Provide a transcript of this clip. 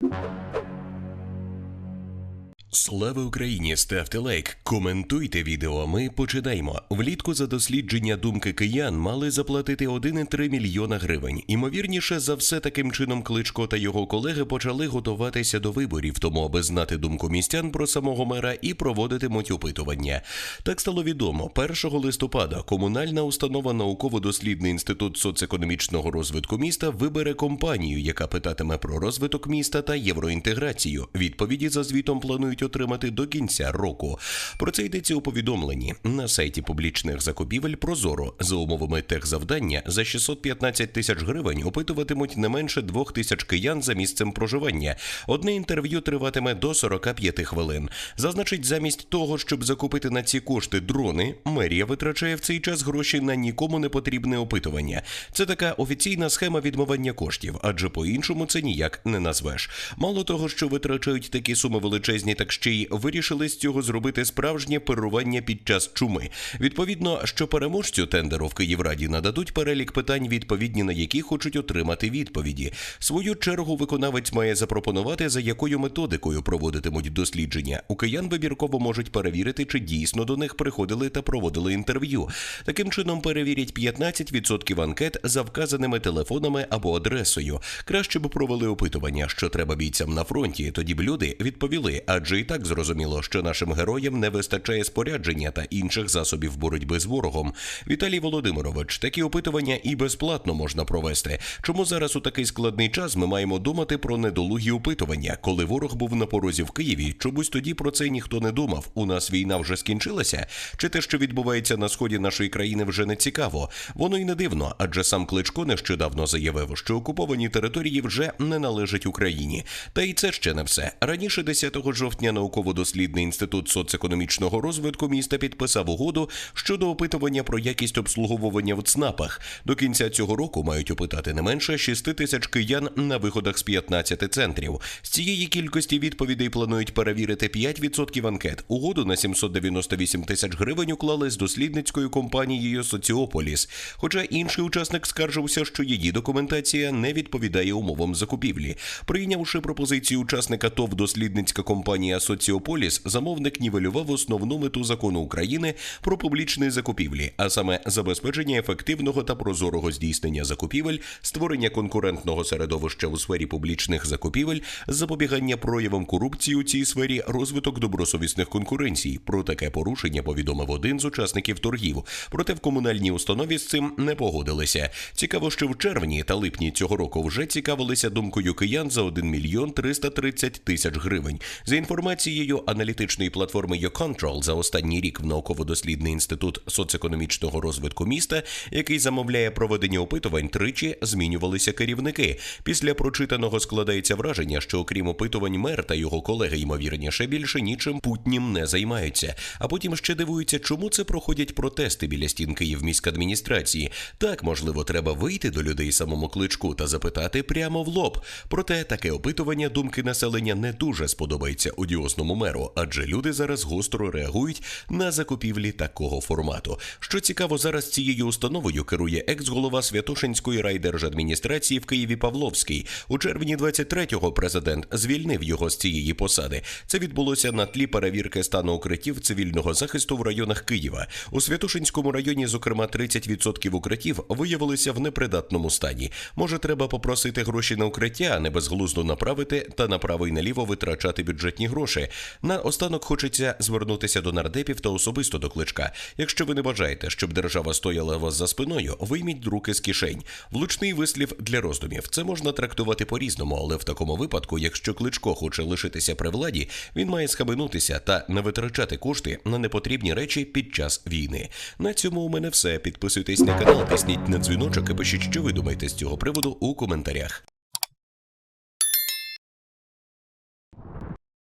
you Слава Україні! Ставте лайк, коментуйте відео. Ми починаємо. Влітку за дослідження думки киян мали заплатити 1,3 мільйона гривень. Імовірніше за все, таким чином Кличко та його колеги почали готуватися до виборів, тому аби знати думку містян про самого мера і проводитимуть опитування. Так стало відомо. 1 листопада комунальна установа науково-дослідний інститут соцекономічного розвитку міста вибере компанію, яка питатиме про розвиток міста та євроінтеграцію. Відповіді за звітом планують отримати до кінця року. Про це йдеться у повідомленні на сайті публічних закупівель Прозоро за умовами техзавдання за 615 тисяч гривень опитуватимуть не менше двох тисяч киян за місцем проживання. Одне інтерв'ю триватиме до 45 хвилин. Зазначить, замість того, щоб закупити на ці кошти дрони, мерія витрачає в цей час гроші на нікому не потрібне опитування. Це така офіційна схема відмивання коштів, адже по-іншому це ніяк не назвеш. Мало того, що витрачають такі суми величезні, так ще й вирішили з цього зробити справжнє перування під час чуми. Відповідно, що переможцю тендеру в Київраді нададуть перелік питань, відповідні на які хочуть отримати відповіді. Свою чергу виконавець має запропонувати, за якою методикою проводитимуть дослідження. У киян вибірково можуть перевірити, чи дійсно до них приходили та проводили інтерв'ю. Таким чином перевірять 15% анкет за вказаними телефонами або адресою. Краще б провели опитування, що треба бійцям на фронті. Тоді б люди відповіли, адже і так зрозуміло, що нашим героям не вистачає спорядження та інших засобів боротьби з ворогом. Віталій Володимирович, такі опитування і безплатно можна провести. Чому зараз у такий складний час ми маємо думати про недолугі опитування? Коли ворог був на порозі в Києві, чомусь тоді про це ніхто не думав. У нас війна вже скінчилася? Чи те, що відбувається на сході нашої країни, вже не цікаво? Воно й не дивно, адже сам Кличко нещодавно заявив, що окуповані території вже не належать Україні. Та й це ще не все. Раніше 10 жовтня науково-дослідний інститут соцекономічного розвитку міста підписав угоду щодо опитування про якість обслуговування в ЦНАПах. До кінця цього року мають опитати не менше 6 тисяч киян на виходах з 15 центрів. З цієї кількості відповідей планують перевірити 5% анкет. Угоду на 798 тисяч гривень уклали з дослідницькою компанією Соціополіс. Хоча інший учасник скаржився, що її документація не відповідає умовам закупівлі. Прийнявши пропозицію учасника ТОВ дослідницька компанія Соціополіс, замовник нівелював основну мету закону України про публічні закупівлі, а саме забезпечення ефективного та прозорого здійснення закупівель, створення конкурентного середовища у сфері публічних закупівель, запобігання проявам корупції у цій сфері, розвиток добросовісних конкуренцій. Про таке порушення повідомив один з учасників торгів. Проте в комунальній установі з цим не погодилися. Цікаво, що в червні та липні цього року вже цікавилися думкою киян за 1 мільйон 330 тисяч гривень. За інформацією аналітичної платформи YouControl, за останній рік в науково-дослідний інститут соцекономічного розвитку міста, який замовляє проведення опитувань, тричі змінювалися керівники. Після прочитаного складається враження, що окрім опитувань мер та його колеги, ймовірніше, більше нічим путнім не займаються. А потім ще дивуються, чому це проходять протести біля стін Київміськадміністрації. Так, можливо, треба вийти до людей самому кличку та запитати прямо в лоб. Проте таке опитування думки населення не дуже сподобається одіосному меру, адже люди зараз гостро реагують на закупівлі такого формату. Що цікаво, зараз цією установою керує екс-голова Святошинської райдержадміністрації в Києві Павловський. У червні 23-го президент звільнив його з цієї посади. Це відбулося на тлі перевірки стану укриттів цивільного захисту в районах Києва. У Святошинському районі, зокрема, 30% укриттів виявилися в непридатному стані. Може, треба попросити гроші на укриття, а не безглуздо направити та направо і наліво витрачати бюджетні гроші. На останок хочеться звернутися до нардепів та особисто до кличка. Якщо ви не бажаєте, щоб держава стояла вас за спиною, вийміть руки з кишень. Влучний вислів для роздумів. Це можна трактувати по-різному, але в такому випадку, якщо кличко хоче лишитися при владі, він має схаменутися та не витрачати кошти на непотрібні речі під час війни. На цьому у мене все. Підписуйтесь на канал, тисніть на дзвіночок і пишіть, що ви думаєте з цього приводу у коментарях.